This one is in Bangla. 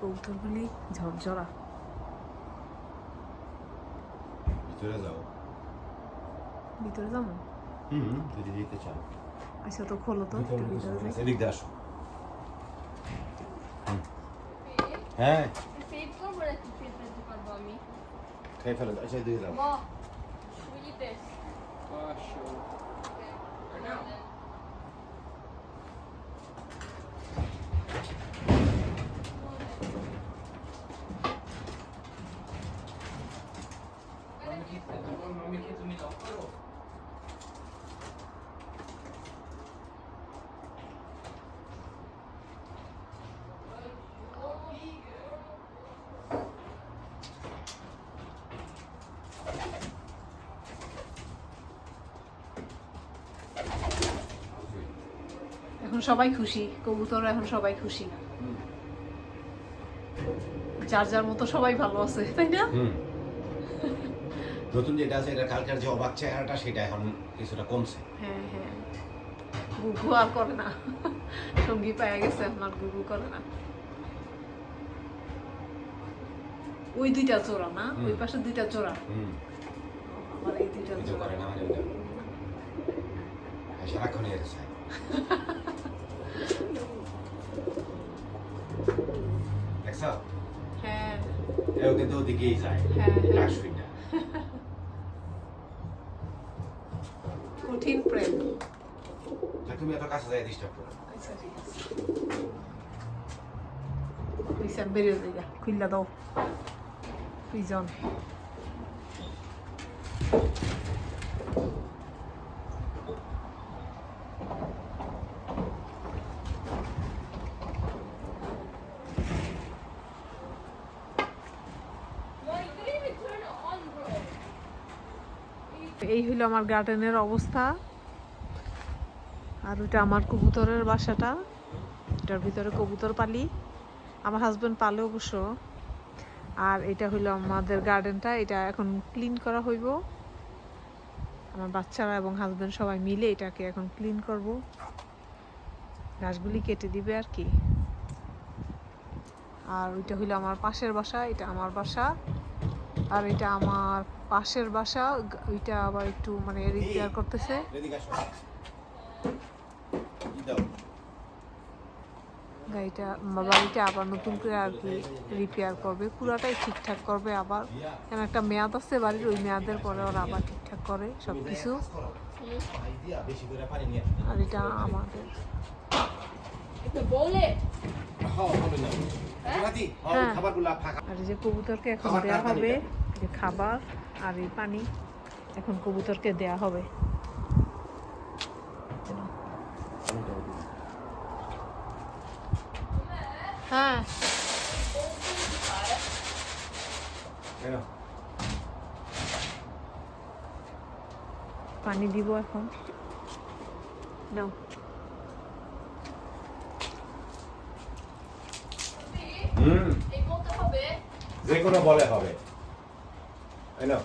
কবুতরগুলি ঝরঝরা ভিতরে যাও ভিতরে যাবো হুম যদি যেতে চাও আচ্ছা তো খোলো তো একটু ভিতরে যাই এদিক দিয়ে আসো হুম। হ্যাঁ সেভ করবো নাকি সেভ করতে পারবো আমি খাই ফেলো আচ্ছা দিয়ে যাও মা এখন সবাই খুশি কবুতর এখন সবাই খুশি। যার যার মতো সবাই ভালো আছে তাই না? নতুন যেটা আছে এটা কালকার যে অবাক চেহারাটা সেটা এখন কিছুটা কমছে। হ্যাঁ হ্যাঁ। গুগু আর করে না। সঙ্গী পাওয়া গেছে আপনার গুগু করে না। ওই দুইটা চোরা না? ওই পাশে দুইটা চোরা? হুম। আমার এই দুইটা চোরা। করে না মানে ওইটা আর সারাক্ষণ এর চাই দেখছ? হ্যাঁ। এও কিন্তু ওদিকেই যায় হ্যাঁ, হ্যাঁ। কঠিন প্রেম তা তুমি এত কাছে যাই ডিস্টার্ব করো আচ্ছা ঠিক আছে প্লিজ বেরিয়ে যাই খুললা দাও প্রিজন এই হইল আমার গার্ডেনের অবস্থা। আর ওইটা আমার কবুতরের বাসাটা। এটার ভিতরে কবুতর পালি। আমার হাজব্যান্ড পালে অবশ্য। আর এটা হইল আমাদের গার্ডেনটা এটা এখন ক্লিন করা হইব। আমার বাচ্চারা এবং হাজব্যান্ড সবাই মিলে এটাকে এখন ক্লিন করব। ঘাসগুলি কেটে দিবে আর কি। আর ওইটা হইল আমার পাশের বাসা। এটা আমার বাসা। আর এটা আমার পাশের বাসা গ- ওইটা আবার একটু মানে রিপেয়ার করতেছে। গাড়িটা বাড়িটা আবার নতুন করে আর কি রিপেয়ার করবে। পুরাটাই ঠিকঠাক করবে আবার। কেন একটা মেয়াদ আছে বাড়ির ওই মেয়াদের পরে ওরা আবার ঠিকঠাক করে সব কিছু আর এটা আমাদের। a bullet. হ্যাঁ। আর যে কবুতরকে এখন পানি হবে যে খাবার আর এই পানি এখন কবুতরকে দেয়া হবে। হ্যাঁ। পানি দিব এখন। নাও। হুম। যে কোনো বলে হবে। তাই নাও।